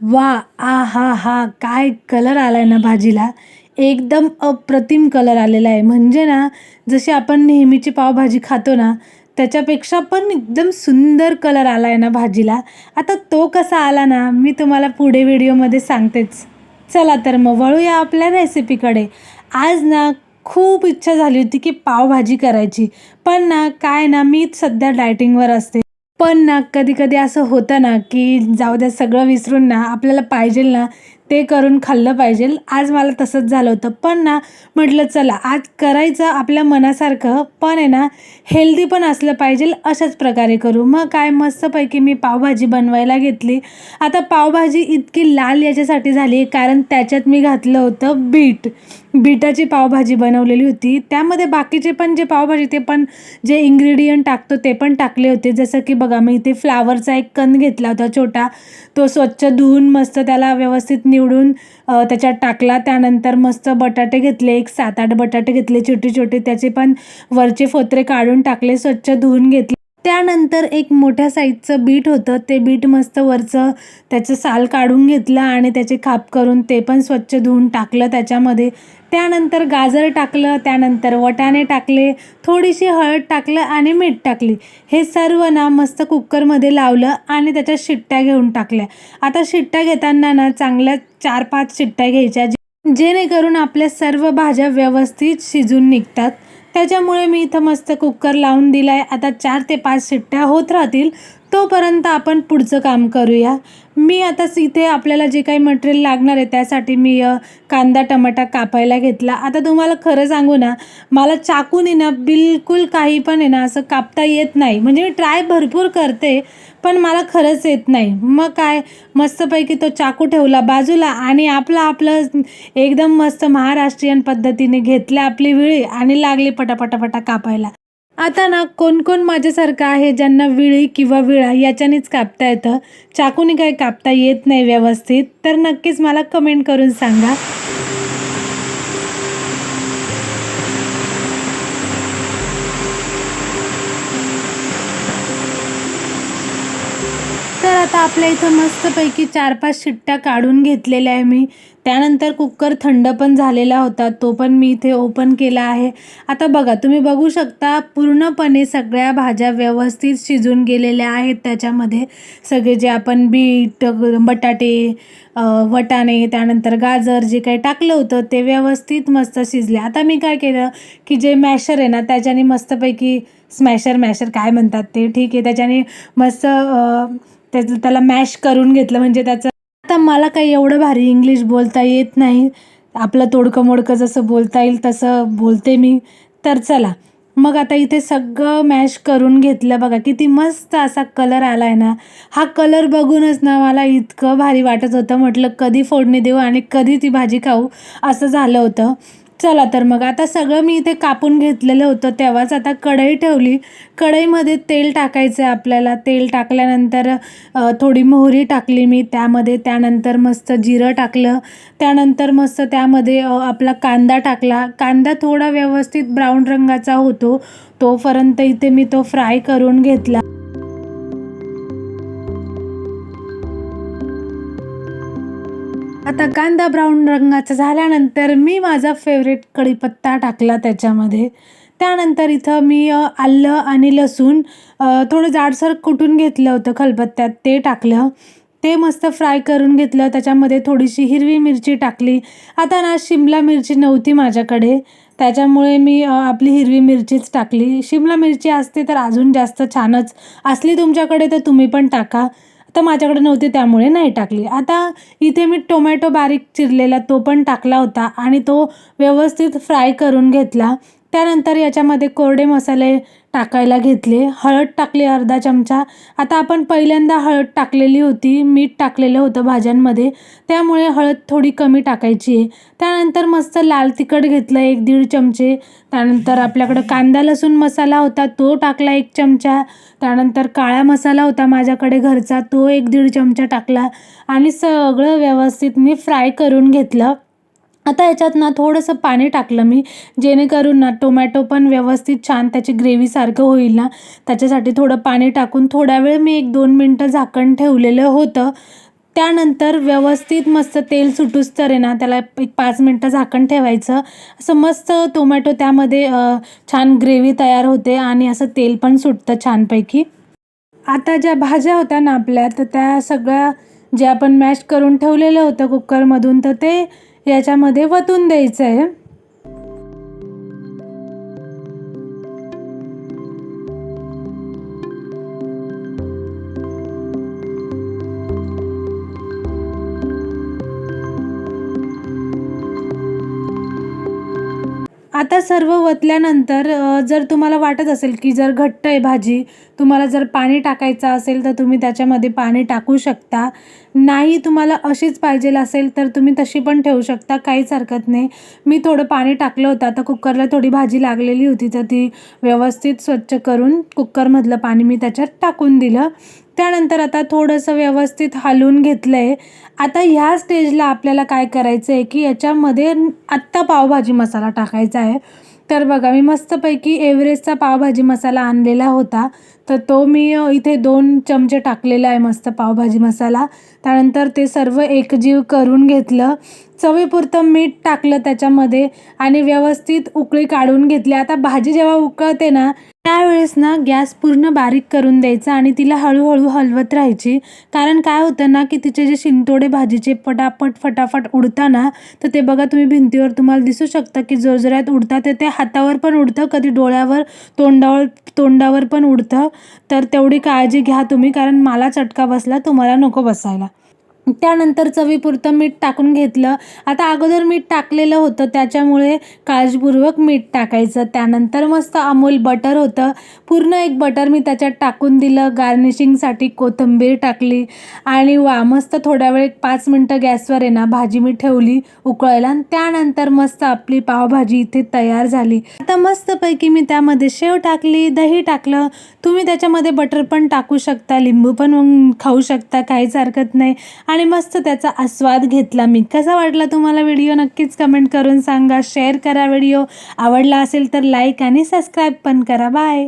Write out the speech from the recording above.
वा आ हा हा काय कलर आला आहे ना भाजीला? एकदम अप्रतिम कलर आलेला आहे. म्हणजे ना जशी आपण नेहमीची पावभाजी खातो ना त्याच्यापेक्षा पण एकदम सुंदर कलर आला आहे ना भाजीला. आता तो कसा आला ना मी तुम्हाला पुढे व्हिडिओमध्ये सांगतेच. चला तर मग वळूया आपल्या रेसिपीकडे आज ना खूप इच्छा झाली होती की पावभाजी करायची. पण ना काय ना मी सध्या डायटिंगवर असते. पण ना कधी कधी असं होतं ना की जाऊ द्या सगळं विसरून ना आपल्याला पाहिजे ना ते करून खाल्लं पाहिजे. आज मला तसंच झालं होतं. पण ना म्हटलं चला आज करायचं आपल्या मनासारखं पण आहे ना हेल्दी पण असलं पाहिजे अशाच प्रकारे करू. मग काय मस्तपैकी मी पावभाजी बनवायला घेतली. आता पावभाजी इतकी लाल याच्यासाठी झाली कारण त्याच्यात मी घातलं होतं बीट. बीटाची पावभाजी बनवलेली होती. त्यामध्ये बाकीचे पण जे पावभाजी ते पण जे इंग्रेडियंट टाकतो ते पण टाकले होते. जसं की बघा मी इथे फ्लावरचा एक कण घेतला होता छोटा. तो स्वच्छ धुवून मस्त त्याला व्यवस्थित निवडून त्याच्यात टाकला. त्यानंतर मस्त बटाटे घेतले एक सात आठ बटाटे घेतले छोटे छोटे त्याचे पण वरचे फोत्रे काढून टाकले स्वच्छ धुवून घेतले. त्यानंतर एक मोठ्या साईजचं बीट होतं. ते बीट मस्त वरचं त्याचं साल काढून घेतलं आणि त्याचे खाप करून ते पण स्वच्छ धुवून टाकलं त्याच्यामध्ये. त्यानंतर गाजर टाकलं त्यानंतर वटाणे टाकले थोडीशी हळद टाकलं आणि मीठ टाकली. हे सर्व ना मस्त कुकरमध्ये लावलं आणि त्याच्या शिट्ट्या घेऊन टाकल्या. आता शिट्ट्या घेताना ना चांगल्या चार पाच शिट्ट्या घ्यायच्या जेणेकरून आपल्या सर्व भाज्या व्यवस्थित शिजून निघतात. त्याच्यामुळे मी इथं मस्त कुकर लावून दिला आहे आता चार ते पाच शिट्ट्या होत राहतील. तोपर्यंत आपण पुढचं काम करूया. मी आता इथे आपल्याला जे काही मटेरियल लागणार आहे त्यासाठी मी कांदा टमाटा कापायला घेतला. आता तुम्हाला खरं सांगू ना मला चाकूने ना बिलकुल काही पण आहे ना असं कापता येत नाही. म्हणजे मी ट्राय भरपूर करते पण मला खरंच येत नाही. मग काय? मस्तपैकी तो चाकू ठेवला बाजूला आणि आपलं आपलं एकदम मस्त महाराष्ट्रीयन पद्धतीने घेतल्या आपली विळी आणि लागली पटापटापटा कापायला. आता ना कोण कोण माझ्यासारखं आहे ज्यांना विळी किंवा विळा याच्यानेच कापता येतं? चाकूने काही कापता येत नाही व्यवस्थित? तर नक्कीच मला कमेंट करून सांगा. आपल्या इथं मस्तपैकी चार पाच शिट्ट्या काढून घेतलेल्या आहे मी. त्यानंतर कुकर थंड पण झालेला होता. तो पण मी इथे ओपन केला आहे. आता बघा तुम्ही बघू शकता पूर्णपणे सगळ्या भाज्या व्यवस्थित शिजून गेलेल्या आहेत. त्याच्यामध्ये सगळे जे आपण बीट बटाटे वटाणे त्यानंतर गाजर जे काही टाकलं होतं ते व्यवस्थित मस्त शिजले. आता मी काय केलं की जे मॅशर आहे ना त्याच्याने मस्तपैकी स्मॅशर मॅशर काय म्हणतात ते? ठीक आहे त्याच्याने मस्त त्याचं त्याला मॅश करून घेतलं म्हणजे त्याचं आता मला काही एवढं भारी इंग्लिश बोलता येत नाही. आपलं तोडकं मोडकं जसं बोलता येईल तसं बोलते मी. तर चला मग आता इथे सगळं मॅश करून घेतलं बघा किती मस्त असा कलर आला आहे ना. हा कलर बघूनच ना मला इतकं भारी वाटत होतं. म्हटलं कधी फोडणी देऊ आणि कधी ती भाजी खाऊ असं झालं होतं. चला तर मग. आता सगळं मी इथे कापून घेतलेलं होतं तेव्हाच आता कढई ठेवली. कढईमध्ये तेल टाकायचं आहे आपल्याला. तेल टाकल्यानंतर थोडी मोहरी टाकली मी. त्यामध्ये त्यानंतर मस्त जिरं टाकलं. त्यानंतर मस्त त्यामध्ये आपला कांदा टाकला. कांदा थोडा व्यवस्थित ब्राऊन रंगाचा होतो. तोपर्यंत इथे मी तो फ्राय करून घेतला. आता कांदा ब्राऊन रंगाचा झाल्यानंतर मी माझा फेवरेट कढीपत्ता टाकला त्याच्यामध्ये. त्यानंतर इथं मी आलं आणि लसूण थोडं जाडसर कुटून घेतलं होतं खलबत्त्यात ते टाकलं. ते मस्त फ्राय करून घेतलं. त्याच्यामध्ये थोडीशी हिरवी मिरची टाकली. आता ना शिमला मिरची नव्हती माझ्याकडे. त्याच्यामुळे मी आपली हिरवी मिरचीच टाकली. शिमला मिरची असते तर अजून जास्त छानच. असली तुमच्याकडे तर तुम्ही पण टाका. तर माझ्याकडे नव्हती त्यामुळे नाही टाकली. आता इथे मी टोमॅटो बारीक चिरलेला तो पण टाकला होता आणि तो व्यवस्थित फ्राय करून घेतला. त्यानंतर याच्यामध्ये कोरडे मसाले टाकायला घेतले. हळद टाकली अर्धा चमचा. आता आपण पहिल्यांदा हळद टाकलेली होती. मीठ टाकलेलं होतं भाज्यांमध्ये. त्यामुळे हळद थोडी कमी टाकायची आहे. त्यानंतर मस्त लाल तिखट घेतलं एक दीड चमचे. त्यानंतर आपल्याकडं कांदा लसूण मसाला होता तो टाकला एक चमचा. त्यानंतर काळा मसाला होता माझ्याकडे घरचा तो एक दीड चमचा टाकला. आणि सगळं व्यवस्थित मी फ्राय करून घेतलं. आता याच्यात ना थोडंसं पाणी टाकलं मी जेणेकरून ना टोमॅटो पण व्यवस्थित छान त्याची ग्रेव्हीसारखं होईल ना. त्याच्यासाठी थोडं पाणी टाकून थोडा वेळ मी एक दोन मिनटं झाकण ठेवलेलं होतं. त्यानंतर व्यवस्थित मस्त तेल सुटूच तर आहे ना त्याला एक पाच मिनटं झाकण ठेवायचं. असं मस्त टोमॅटो त्यामध्ये छान ग्रेव्ही तयार होते आणि असं तेल पण सुटतं छानपैकी. आता ज्या भाज्या होत्या ना आपल्या तर त्या सगळ्या जे आपण मॅश करून ठेवलेलं होतं कुकरमधून तर ते याच्यामध्ये वतून द्यायचं आहे आता सर्व वतल्यानंतर जर तुम्हाला वाटत असेल की जर घट्ट आहे भाजी तुम्हाला जर पाणी टाकायचं असेल तर तुम्ही त्याच्यामध्ये पाणी टाकू शकता. नाही तुम्हाला अशीच पाहिजेल असेल तर तुम्ही तशी पण ठेवू शकता काहीच हरकत नाही. मी थोडं पाणी टाकलं होतं आता कुकरला थोडी भाजी लागलेली होती तर ती व्यवस्थित स्वच्छ करून कुकरमधलं पाणी मी त्याच्यात टाकून दिलं. त्यानंतर आता थोडंसं व्यवस्थित हलवून घेतलं आहे आता ह्या स्टेजला आपल्याला काय करायचं आहे की याच्यामध्ये आत्ता पावभाजी मसाला टाकायचा आहे. तर बघा मी मस्तपैकी एव्हरेस्टचा पावभाजी मसाला आणलेला होता. तर तो मी इथे दोन चमचे टाकलेला आहे मस्त पावभाजी मसाला. त्यानंतर ते सर्व एकजीव करून घेतलं. चवीपुरतं मीठ टाकलं त्याच्यामध्ये आणि व्यवस्थित उकळी काढून घेतली. आता भाजी जेव्हा उकळते ना त्यावेळेस ना गॅस पूर्ण बारीक करून द्यायचा आणि तिला हळूहळू हलवत राहायची. कारण काय होतं ना की तिचे जे शिंतोडे भाजीचे पटापट फटाफट उडताना तर ते बघा तुम्ही भिंतीवर तुम्हाला दिसू शकतं की जोरजोरात उडतात. तर ते हातावर पण उडतं कधी डोळ्यावर तोंडावर तोंडावर पण उडतं. तर तेवढी काळजी घ्या तुम्ही कारण मला चटका बसला तुम्हाला नको बसायला. त्यानंतर चवीपुरतं मीठ टाकून घेतलं. आता अगोदर मीठ टाकलेलं होतं त्याच्यामुळे काळजीपूर्वक मीठ टाकायचं. त्यानंतर मस्त अमूल बटर होतं. पूर्ण एक बटर मी त्याच्यात टाकून दिलं. गार्निशिंगसाठी कोथिंबीर टाकली. आणि वा मस्त थोड्या वेळ पाच मिनटं गॅसवर आहे ना भाजी मी ठेवली उकळायला. आणि त्यानंतर मस्त आपली पावभाजी इथे तयार झाली. आता मस्तपैकी मी त्यामध्ये शेव टाकली दही टाकलं. तुम्ही त्याच्यामध्ये बटर पण टाकू शकता लिंबू पण खाऊ शकता काहीच हरकत नाही. आणि आणि मस्त त्याचा आस्वाद घेतला. मी कसा वाटला तुम्हाला व्हिडिओ? नक्कीच कमेंट करून सांगा. शेअर करा व्हिडिओ. आवडला असेल तर लाईक आणि सबस्क्राईब पण करा. बाय